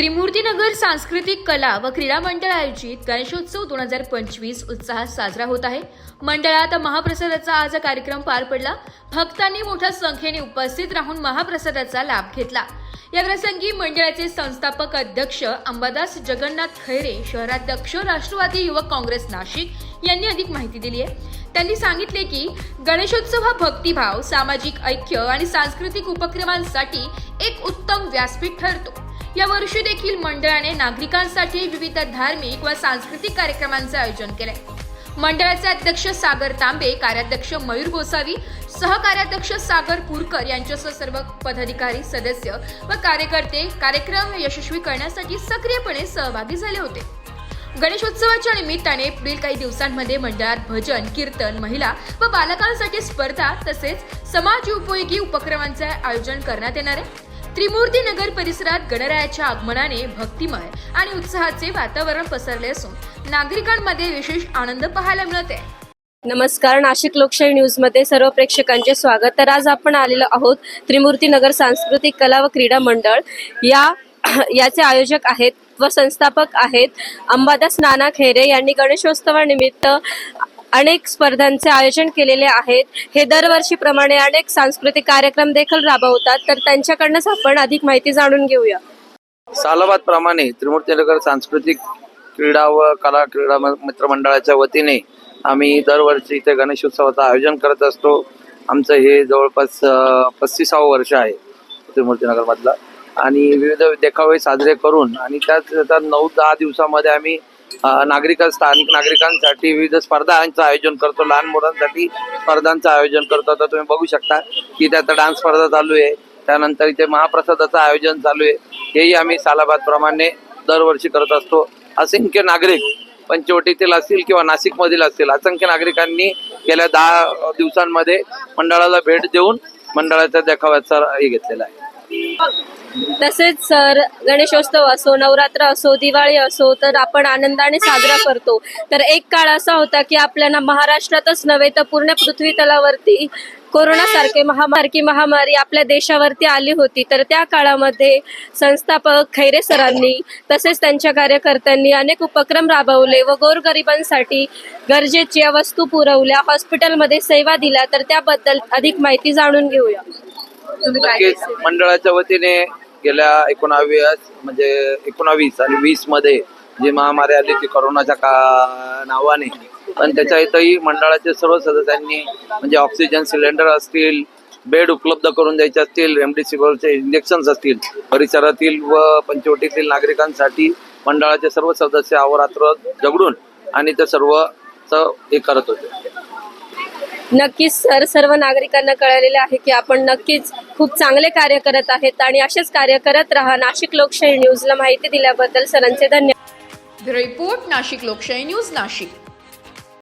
त्रिमूर्तीनगर सांस्कृतिक कला व क्रीडा मंडळ आयोजित गणेशोत्सव दोन हजार पंचवीस उत्साहात साजरा होत आहे. मंडळात महाप्रसादाचा आज कार्यक्रम पार पडला. भक्तांनी मोठ्या संख्येने उपस्थित राहून महाप्रसादाचा लाभ घेतला. या प्रसंगी मंडळाचे संस्थापक अध्यक्ष अंबादास जगन्नाथ खैरे शहराध्यक्ष राष्ट्रवादी युवक काँग्रेस नाशिक यांनी अधिक माहिती दिली आहे. त्यांनी सांगितले की गणेशोत्सव हा भक्तिभाव सामाजिक ऐक्य आणि सांस्कृतिक उपक्रमांसाठी एक उत्तम व्यासपीठ ठरतो. या वर्षी देखील मंडळाने नागरिकांसाठी विविध धार्मिक व सांस्कृतिक कार्यक्रमांचे आयोजन केले. मंडळाचे अध्यक्ष सागर तांबे कार्याध्यक्ष मयूर गोसावी सहकार्याध्यक्ष सागर पुरकर यांच्यासह सर्व पदाधिकारी सदस्य व कार्यकर्ते कार्यक्रम यशस्वी करण्यासाठी सक्रियपणे सहभागी झाले होते. गणेशोत्सवाच्या निमित्ताने पुढील काही दिवसांमध्ये मंडळात भजन कीर्तन महिला व बालकांसाठी स्पर्धा तसेच समाज उपयोगी उपक्रमांचे आयोजन करण्यात येणार आहे. त्रिमूर्ती नगर परिसरात गणरायाच्या आगमनाने भक्तिमय आणि उत्साहाचे वातावरण पसरले असून नागरिकांमध्ये विशेष आनंद पाहायला मिळत आहे नमस्कार नाशिक लोकशाही न्यूजमध्ये सर्व प्रेक्षकांचे स्वागत. तर आज आपण आलेलो आहोत त्रिमूर्ती नगर सांस्कृतिक कला व क्रीडा मंडळ. या याचे आयोजक आहेत व संस्थापक आहेत अंबादास नाना खेरे यांनी गणेशोत्सवानिमित्त अनेक स्पर्धांचे आयोजन केलेले आहेत. हे दरवर्षीप्रमाणे अनेक सांस्कृतिक कार्यक्रम देखील राबवतात. तर त्यांच्याकडनंच आपण अधिक माहिती जाणून घेऊया. सालाबाद प्रमाणे त्रिमूर्तीनगर सांस्कृतिक क्रीडा व कला क्रीडा मित्रमंडळाच्या मित्र मंडळाच्या वतीने आम्ही दरवर्षी इथे गणेशोत्सवाचं आयोजन करत असतो. आमचं हे जवळपास पस्तीसावं वर्ष आहे त्रिमूर्तीनगरमधलं आणि विविध देखावे साजरे करून आणि त्यात नऊ दहा दिवसामध्ये आम्ही नागरिक स्थानिक नागरिकांसाठी विविध स्पर्धांचं आयोजन करतो. लहान मुलांसाठी स्पर्धांचं आयोजन करतो. तर तुम्ही बघू शकता की त्यात डान्स स्पर्धा चालू आहे. त्यानंतर इथे महाप्रसादाचं आयोजन चालू आहे. हेही आम्ही सालाबाद प्रमाणे दरवर्षी करत असतो. असंख्य नागरिक पंचवटीतील असतील किंवा नाशिकमधील असतील असंख्य नागरिकांनी गेल्या दहा दिवसांमध्ये मंडळाला भेट देऊन मंडळाच्या देखाव्याचा हे घेतलेला आहे. तसेच सर गणेशोत्सव असो नवरात्र असो दिवाळी असो तर आपण आनंदाने साजरा करतो. तर एक काळ असा होता की आपल्याला महाराष्ट्रातच नव्हे तर पूर्ण पृथ्वी तलावरती कोरोनासारखे महामारकी महामारी आपल्या देशावरती आली होती. तर त्या काळामध्ये संस्थापक खैरे सरांनी तसेच त्यांच्या कार्यकर्त्यांनी अनेक उपक्रम राबवले व गोरगरिबांसाठी गरजेच्या वस्तू पुरवल्या हॉस्पिटलमध्ये सेवा दिल्या. तर त्याबद्दल अधिक माहिती जाणून घेऊया. नक्कीच? मंडळाच्या वतीने गेल्या एकोणावीस म्हणजे एकोणावीस आणि वीसमध्ये जी महामारी आली ती करोनाच्या का नावाने. पण त्याच्या इथंही मंडळाचे सर्व सदस्यांनी म्हणजे ऑक्सिजन सिलेंडर असतील बेड उपलब्ध करून द्यायचे असतील रेमडेसिवीरचे इंजेक्शन्स असतील परिसरातील व पंचवटीतील नागरिकांसाठी मंडळाचे सर्व सदस्य अहोरात्र झगडून आणि ते सर्व हे करत होते. नक्कीच सर सर्व नागरिकांना कळलेले आहे की आपण नक्कीच खूप चांगले कार्य करत आहेत आणि असेच कार्य करत राहा. नाशिक लोकशाही न्यूजला माहिती दिल्याबद्दल सरांचे धन्यवाद. रिपोर्ट नाशिक लोकशाही न्यूज नाशिक.